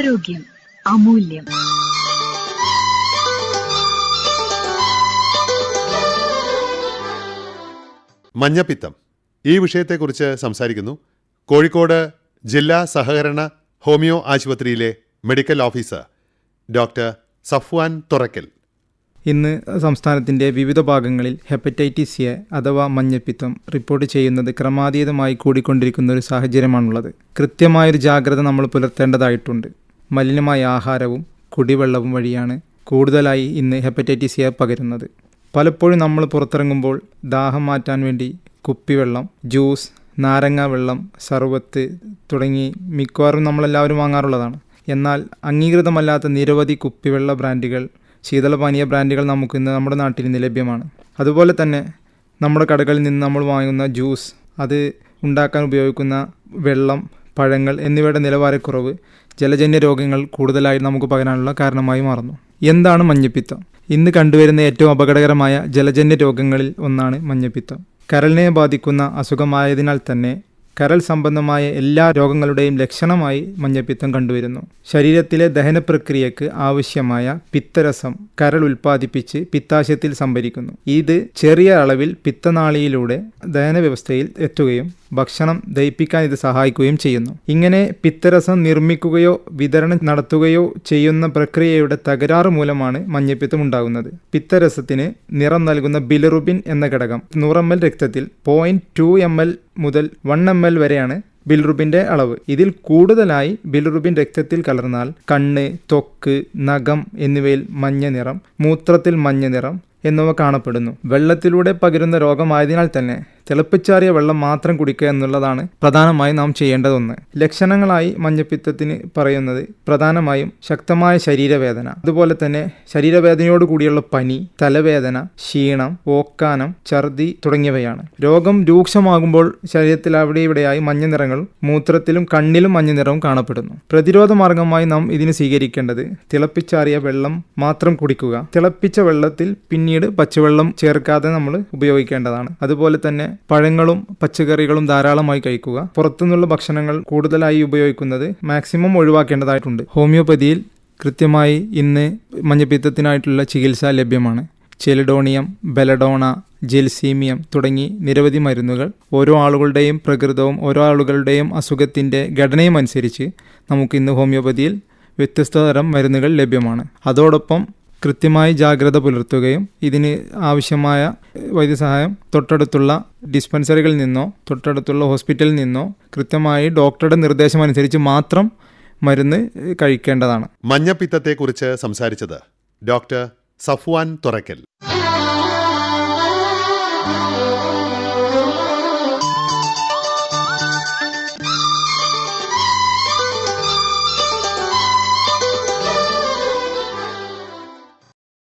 ആരോഗ്യം അമൂല്യം. മഞ്ഞപ്പിത്തം. ഈ വിഷയത്തെക്കുറിച്ച് സംസാരിക്കുന്നു കോഴിക്കോട് ജില്ലാ സഹകരണ ഹോമിയോ ആശുപത്രിയിലെ medical officer doctor Safwan Thurakkal. ഇന്ന് സംസ്ഥാനത്തിന്റെ വിവിധ ഭാഗങ്ങളിൽ ഹെപ്പറ്റൈറ്റിസ് എ അഥവാ മഞ്ഞപ്പിത്തം റിപ്പോർട്ട് ചെയ്യുന്നത് ക്രമാതീതമായി കൂടിക്കൊണ്ടിരിക്കുന്ന ഒരു സാഹചര്യമാണുള്ളത്. കൃത്യമായൊരു ജാഗ്രത നമ്മൾ പുലർത്തേണ്ടതായിട്ടുണ്ട്. മലിനമായ ആഹാരവും കുടിവെള്ളവും വഴിയാണ് കൂടുതലായി ഇന്ന് ഹെപ്പറ്റൈറ്റിസ് എ പകരുന്നത്. പലപ്പോഴും നമ്മൾ പുറത്തിറങ്ങുമ്പോൾ ദാഹം മാറ്റാൻ വേണ്ടി കുപ്പിവെള്ളം ജ്യൂസ് നാരങ്ങ വെള്ളം സർവത്ത് തുടങ്ങി മിക്കവാറും നമ്മളെല്ലാവരും വാങ്ങാറുള്ളതാണ്. എന്നാൽ അംഗീകൃതമല്ലാത്ത നിരവധി കുപ്പിവെള്ള ബ്രാൻഡുകൾ ശീതളപാനീയ ബ്രാൻഡുകൾ നമുക്ക് ഇന്ന് നമ്മുടെ നാട്ടിൽ ഇന്ന് ലഭ്യമാണ്. അതുപോലെ തന്നെ നമ്മുടെ കടകളിൽ നിന്ന് നമ്മൾ വാങ്ങുന്ന ജ്യൂസ് അത് ഉണ്ടാക്കാൻ ഉപയോഗിക്കുന്ന വെള്ളം പഴങ്ങൾ എന്നിവയുടെ നിലവാരക്കുറവ് ജലജന്യ രോഗങ്ങൾ കൂടുതലായി നമുക്ക് പകരാനുള്ള കാരണമായി മാറുന്നു. എന്താണ് മഞ്ഞപ്പിത്തം? ഇന്ന് കണ്ടുവരുന്ന ഏറ്റവും അപകടകരമായ ജലജന്യ രോഗങ്ങളിൽ ഒന്നാണ് മഞ്ഞപ്പിത്തം. കരളിനെ ബാധിക്കുന്ന അസുഖമായതിനാൽ തന്നെ കരൾ സംബന്ധമായ എല്ലാ രോഗങ്ങളുടെയും ലക്ഷണമായി മഞ്ഞപ്പിത്തം കണ്ടുവരുന്നു. ശരീരത്തിലെ ദഹന പ്രക്രിയക്ക് ആവശ്യമായ പിത്തരസം കരൾ ഉൽപ്പാദിപ്പിച്ച് പിത്താശയത്തിൽ സംഭരിക്കുന്നു. ഇത് ചെറിയ അളവിൽ പിത്തനാളിയിലൂടെ ദഹന വ്യവസ്ഥയിൽ എത്തുകയും ഭക്ഷണം ദഹിപ്പിക്കാൻ ഇത് സഹായിക്കുകയും ചെയ്യുന്നു. ഇങ്ങനെ പിത്തരസം നിർമ്മിക്കുകയോ വിതരണം നടത്തുകയോ ചെയ്യുന്ന പ്രക്രിയയുടെ തകരാറ് മൂലമാണ് മഞ്ഞപ്പിത്തം ഉണ്ടാകുന്നത്. പിത്തരസത്തിന് നിറം നൽകുന്ന ബിലറുബിൻ എന്ന ഘടകം നൂറ് എം എൽ രക്തത്തിൽ പോയിന്റ് ടു എം എൽ മുതൽ വൺ എം എൽ വരെയാണ് ബിൽറുബിന്റെ അളവ്. ഇതിൽ കൂടുതലായി ബിൽറുബിൻ രക്തത്തിൽ കലർന്നാൽ കണ്ണ് തൊക്ക് നഖം എന്നിവയിൽ മഞ്ഞ നിറം മൂത്രത്തിൽ മഞ്ഞ നിറം എന്നിവ കാണപ്പെടുന്നു. വെള്ളത്തിലൂടെ പകരുന്ന രോഗമായതിനാൽ തന്നെ തിളപ്പിച്ചാറിയ വെള്ളം മാത്രം കുടിക്കുക എന്നുള്ളതാണ് പ്രധാനമായും നാം ചെയ്യേണ്ടതൊന്ന്. ലക്ഷണങ്ങളായി മഞ്ഞപ്പിത്തത്തിന് പറയുന്നത് പ്രധാനമായും ശക്തമായ ശരീരവേദന അതുപോലെ തന്നെ ശരീരവേദനയോട് കൂടിയുള്ള പനി തലവേദന ക്ഷീണം ഓക്കാനം ഛർദി തുടങ്ങിയവയാണ്. രോഗം രൂക്ഷമാകുമ്പോൾ ശരീരത്തിൽ അവിടെ ഇവിടെയായി മഞ്ഞ നിറങ്ങൾ മൂത്രത്തിലും കണ്ണിലും മഞ്ഞ നിറവും കാണപ്പെടുന്നു. പ്രതിരോധ മാർഗമായി നാം ഇതിന് സ്വീകരിക്കേണ്ടത് തിളപ്പിച്ചാറിയ വെള്ളം മാത്രം കുടിക്കുക. തിളപ്പിച്ച വെള്ളത്തിൽ പിന്നീട് പച്ചവെള്ളം ചേർക്കാതെ നമ്മൾ ഉപയോഗിക്കേണ്ടതാണ്. അതുപോലെ തന്നെ പഴങ്ങളും പച്ചക്കറികളും ധാരാളമായി കഴിക്കുക. പുറത്തുനിന്നുള്ള ഭക്ഷണങ്ങൾ കൂടുതലായി ഉപയോഗിക്കുന്നത് മാക്സിമം ഒഴിവാക്കേണ്ടതായിട്ടുണ്ട്. ഹോമിയോപ്പതിയിൽ കൃത്യമായി ഇന്ന് മഞ്ഞപ്പിത്തത്തിനായിട്ടുള്ള ചികിത്സ ലഭ്യമാണ്. ചെലിഡോണിയം ബെലഡോണ ജെൽസീമിയം തുടങ്ങി നിരവധി മരുന്നുകൾ. ഓരോ ആളുകളുടെയും പ്രകൃതവും ഓരോ ആളുകളുടെയും അസുഖത്തിന്റെ ഘടനയും അനുസരിച്ച് നമുക്ക് ഇന്ന് ഹോമിയോപ്പതിയിൽ വ്യത്യസ്ത തരം മരുന്നുകൾ ലഭ്യമാണ്. അതോടൊപ്പം കൃത്യമായി ജാഗ്രത പുലർത്തുകയും ഇതിന് ആവശ്യമായ വൈദ്യസഹായം തൊട്ടടുത്തുള്ള ഡിസ്പെൻസറികളിൽ നിന്നോ തൊട്ടടുത്തുള്ള ഹോസ്പിറ്റലിൽ നിന്നോ കൃത്യമായി ഡോക്ടറുടെ നിർദ്ദേശം അനുസരിച്ച് മാത്രം മരുന്ന് കഴിക്കേണ്ടതാണ്. മഞ്ഞപ്പിത്തത്തെക്കുറിച്ച് സംസാരിച്ചത് ഡോക്ടർ സഫ്വാൻ തുറക്കൽ.